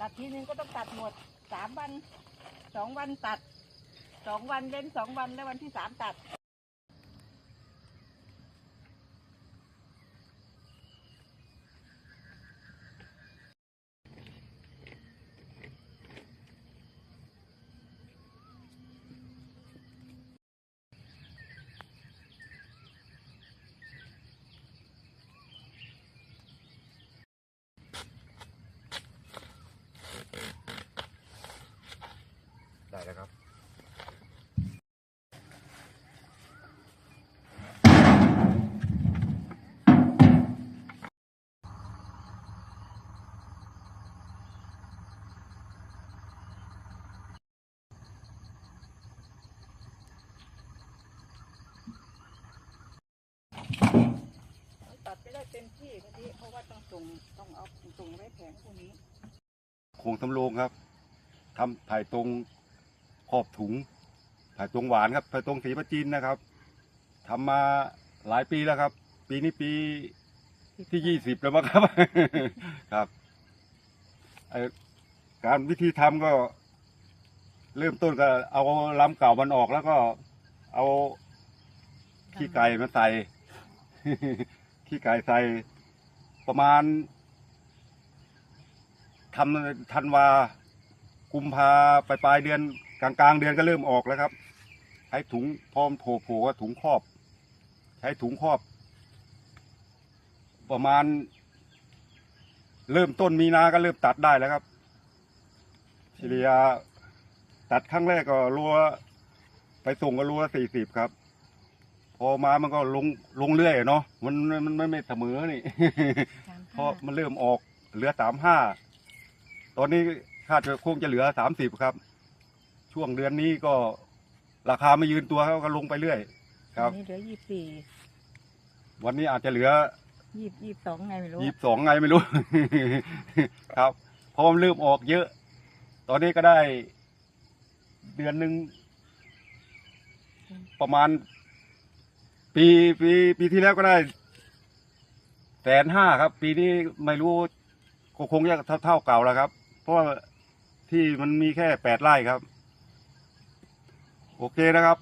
ตัดทีนึงก็ต้องตัดหมดสามวันสองวันตัดสองวันเว้นสองวันแล้ววันที่สามตัด เต็มที่พอดีเพราะว่าต้องส่งต้องเอาส่งไว้แผงพวกนี้โครงทำโรงครับทำถ่ายตรงขอบถุงถ่ายตรงหวานครับถ่ายตรงสีประจีนนะครับทำมาหลายปีแล้วครับ ปีนี้ปีที่ยี่สิบแล้วมั้งครับ ครับการวิธีทำก็ เริ่มต้นก็เอาลำเก่ามันออกแล้วก็เอาขี้ไก่มาใส่ ขี้ไก่ใส่ประมาณทำธันวากุมภาไปปลายเดือนกลางกลางเดือนก็เริ่มออกแล้วครับ ใช้ถุงพร้อมโผล่โผล่ก็ถุงครอบ ใช้ถุงครอบ ประมาณ เริ่มต้นมีนาก็เริ่มตัดได้แล้วครับเฉลียตัดครั้งแรกก็รัว ไปส่งก็รัวสี่สิบครับ พอมามันก็ลงลงเรื่อยอะเนาะมันมันมันไม่เสมอนี่เพราะมันเริ่มออกเหลือสามห้าตอนนี้คาดว่าคงจะเหลือสามสิบครับ ช่วงเดือนนี้ก็ราคาไม่ยืนตัวครับก็ลงไปเรื่อย ครับอันนี้เหลือยี่สี่วันนี้อาจจะเหลือยี่ยี่สองไงไม่รู้ยี่สองไงไม่รู้ ครับเพราะมันเริ่มออกเยอะ ตอนนี้ก็ได้เดือนหนึ่งประมาณ ปีปีปีที่แล้วก็ได้แสนห้าครับ ปีนี้ไม่รู้ก็คงจะเท่าเท่าเก่าแล้วครับ เพราะว่าที่มันมีแค่แปดไร่ครับ โอเคนะครับ